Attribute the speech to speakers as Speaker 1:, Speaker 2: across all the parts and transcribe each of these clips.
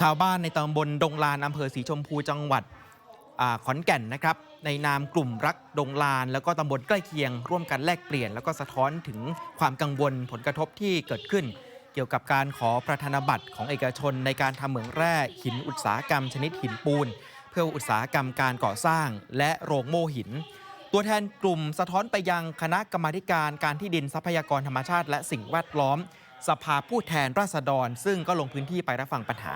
Speaker 1: ชาวบ้านในตำบลดงลานอำเภอสีชมพูจังหวัดอขอนแก่นนะครับในนามกลุ่มรักดงลาน แล้วก็ตำบลใกล้เคียง ร่วมกันแลกเปลี่ยน แล้วก็สะท้อนถึงความกังวลผลกระทบที่เกิดขึ้น เกี่ยวกับการขอประธานบัตรของเอกชน ในการทำเหมืองแร่หินอุตสาหกรรม ชนิดหินปูน เพื่ออุตสาหกรรมการก่อสร้าง และโรงโม่หิน ตัวแทนกลุ่มสะท้อนไปยังคณะกรรมาการการที่ดินทรัพยากรธรรมชาติ และสิ่งแวดล้อม สภาผู้แทนราษฎร ซึ่งก็ลงพื้นที่ไปรับฟังปัญหา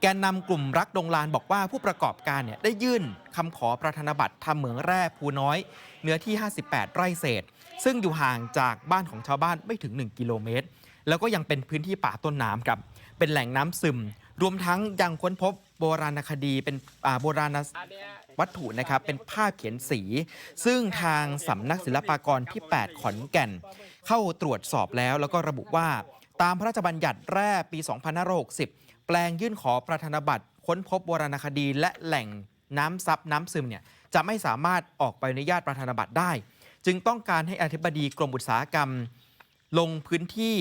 Speaker 1: แกนนำกลุ่มรักดงลานบอกว่าผู้ประกอบการเนี่ยได้ยื่นคำขอประธานบัตรทำเหมืองแร่ภูน้อย เนื้อที่ 58 ไร่เศษ ซึ่งอยู่ห่างจากบ้านของชาวบ้านไม่ถึง 1 กิโลเมตร แล้วก็ยังเป็นพื้นที่ป่าต้นน้ำครับเป็นแหล่งน้ำซึม รวมทั้งยังค้นพบโบราณคดีเป็นโบราณวัตถุนะครับเป็นภาพเขียนสี ซึ่งทางสำนักศิลปากรที่ 8 ขอนแก่น เข้าตรวจสอบแล้ว แล้วก็ระบุว่าตามพระราชบัญญัติแร่ปี 2560 แปลงยื่นขอประธานบัตรค้นพบโบราณคดีและแหล่งน้ำซับน้ำซึมเนี่ยจะไม่สามารถออกใบอนุญาตประธานบัตรได้ จึงต้องการให้อธิบดีกรมอุตสาหกรรม ลงพื้นที่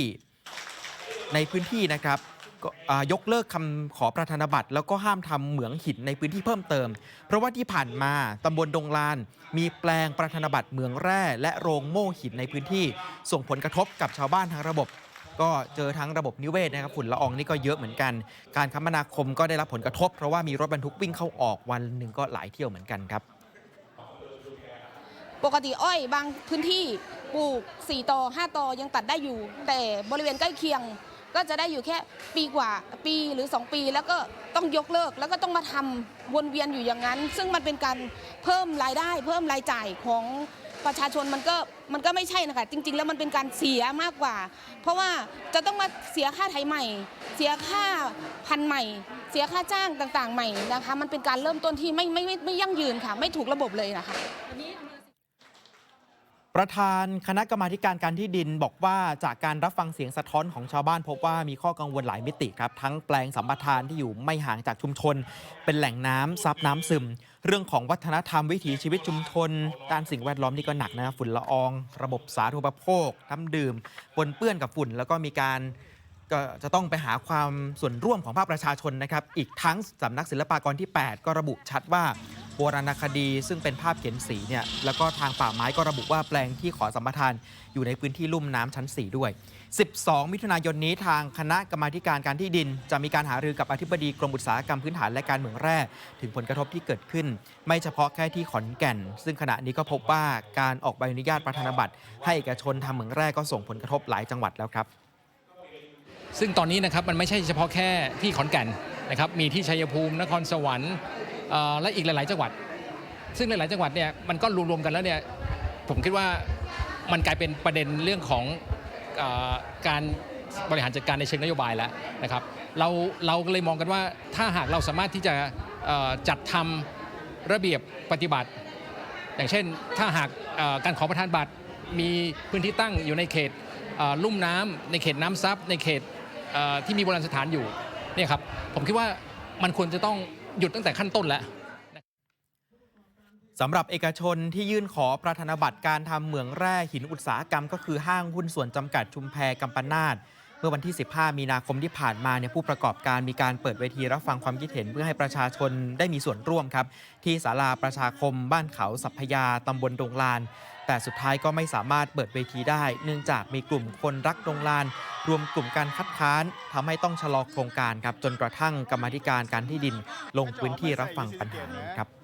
Speaker 1: ในพื้นที่นะครับ ก็อ่ายกเลิกคำขอประธานบัตร แล้วก็ห้ามทำเหมืองหินในพื้นที่เพิ่มเติม เพราะว่าที่ผ่านมาตำบลดงลาน มีแปลงประธานบัตรเหมืองแร่ และโรงโม่หินในพื้นที่ ส่งผลกระทบกับชาวบ้านทั้งระบบ ก็เจอทั้งระบบนิเวศนะครับฝุ่นละอองนี่ก็เยอะเหมือนกัน การคมนาคมก็ได้รับผลกระทบ เพราะว่ามีรถบรรทุกวิ่งเข้าออกวันหนึ่งก็หลายเที่ยวเหมือนกันครับ
Speaker 2: ปกติอ้อยบางพื้นที่ปลูก 4 ต่อ 5 ต่อยังตัดได้อยู่ แต่บริเวณใกล้เคียง ก็จะได้อยู่แค่ปีกว่าปีหรือ 2 ปี แล้วก็ต้องยกเลิกแล้วก็ต้องมาทำวนเวียนอยู่อย่างนั้น ซึ่งมันเป็นการเพิ่มรายได้ เพิ่มรายจ่ายของประชาชนมันก็มันก็ไม่ใช่นะคะจริง ๆ แล้วมันเป็นการเสียมากกว่า เพราะว่าจะต้องมาเสียค่าไถใหม่ เสียค่าพันใหม่ เสียค่าจ้างต่างๆ ใหม่นะคะ มันเป็นการเริ่มต้นที่ไม่ไม่ไม่ยั่งยืนค่ะ ไม่ถูกระบบเลยนะคะ
Speaker 1: ประธานคณะกรรมาการการที่ดินบอกว่าจากการรับฟังเสียงสะท้อนของชาวบ้านพบว่ามีข้อกังวลหลายมิติครับ ทั้งแปลงสัมปทานที่อยู่ไม่ห่างจากชุมชน เป็นแหล่งน้ำซับน้ำซึม เรื่องของวัฒนธรรมวิถีชีวิตชุมชนด้านสิ่งแวดล้อมนี่ก็หนักนะฝุ่นละออง ระบบสาธารณูปโภคน้ำดื่มปนเปื้อนกับฝุ่น แล้วก็มีการก็จะต้องไปหาความส่วนร่วมของภาคประชาชนนะครับอีกทั้งสำนักศิลปากรที่ 8 ก็ระบุชัดว่า โบราณคดี ซึ่งเป็นภาพเขียนสีเนี่ยแล้วก็ทางป่าไม้ก็ระบุว่าแปลงที่ขอสัมปทานอยู่ในพื้นที่ลุ่มน้ำชั้น 4 ด้วย 12 มิถุนายนนี้ทางคณะกรรมาธิการการที่ดิน จะมีการหารือกับอธิบดีกรมอุตสาหกรรมพื้นฐานและการเมืองแร่ ถึงผลกระทบที่เกิดขึ้น ไม่เฉพาะแค่ที่ขอนแก่น ซึ่งขณะนี้ก็พบว่าการออกใบอนุญาตประธานบัตร ให้เอกชนทำเหมืองแร่ก็ส่งผลกระทบหลายจังหวัดแล้วครับ
Speaker 3: ซึ่งตอนนี้นะครับมันไม่ใช่เฉพาะแค่ที่ขอนแก่นนะครับมีที่ชัยภูมินครสวรรค์ และอีกหลาย ๆ จังหวัด ซึ่งหลาย ๆ จังหวัดเนี่ยมันก็รวมๆกันแล้วเนี่ยผมคิดว่ามันกลายเป็นประเด็นเรื่องของอการบริหารจัดการในเชิงนโยบายแล้วนะครับเราเราเลยมองกันว่าถ้าหากเราสามารถที่จะจัดทำระเบียบปฏิบัติ อย่างเช่น ถ้าหากการขอประทานบัตรมีพื้นที่ตั้งอยู่ในเขตลุ่มน้ำในเขตน้ำซับในเขตที่มีโบราณสถานอยู่เนี่ยครับผมคิดว่ามันควรจะต้อง หยุดตั้งแต่ขั้นต้นแล้ว
Speaker 1: สำหรับเอกชนที่ยื่นขอประธานบัตรการทำเหมืองแร่หินอุตสาหกรรม ก็คือห้างหุ้นส่วนจำกัดชุมแพกัมปนาต เมื่อวันที่ 15 มีนาคมที่ผ่านมาเนี่ยผู้ประกอบการมีการเปิดเวทีรับฟังความคิดเห็น เพื่อให้ประชาชนได้มีส่วนร่วมครับ ที่ศาลาประชาคม บ้านเขาสัพยาตำบลดงลาน แต่สุดท้ายก็ไม่สามารถเปิดเวทีได้ เนื่องจากมีกลุ่มคนรักดงลาน รวมกลุ่มการคัดค้านทำให้ต้องชะลอโครงการครับจนกระทั่งกรรมธิการการที่ดิน ลงพื้นที่รับฟังปัญหานี้ครับ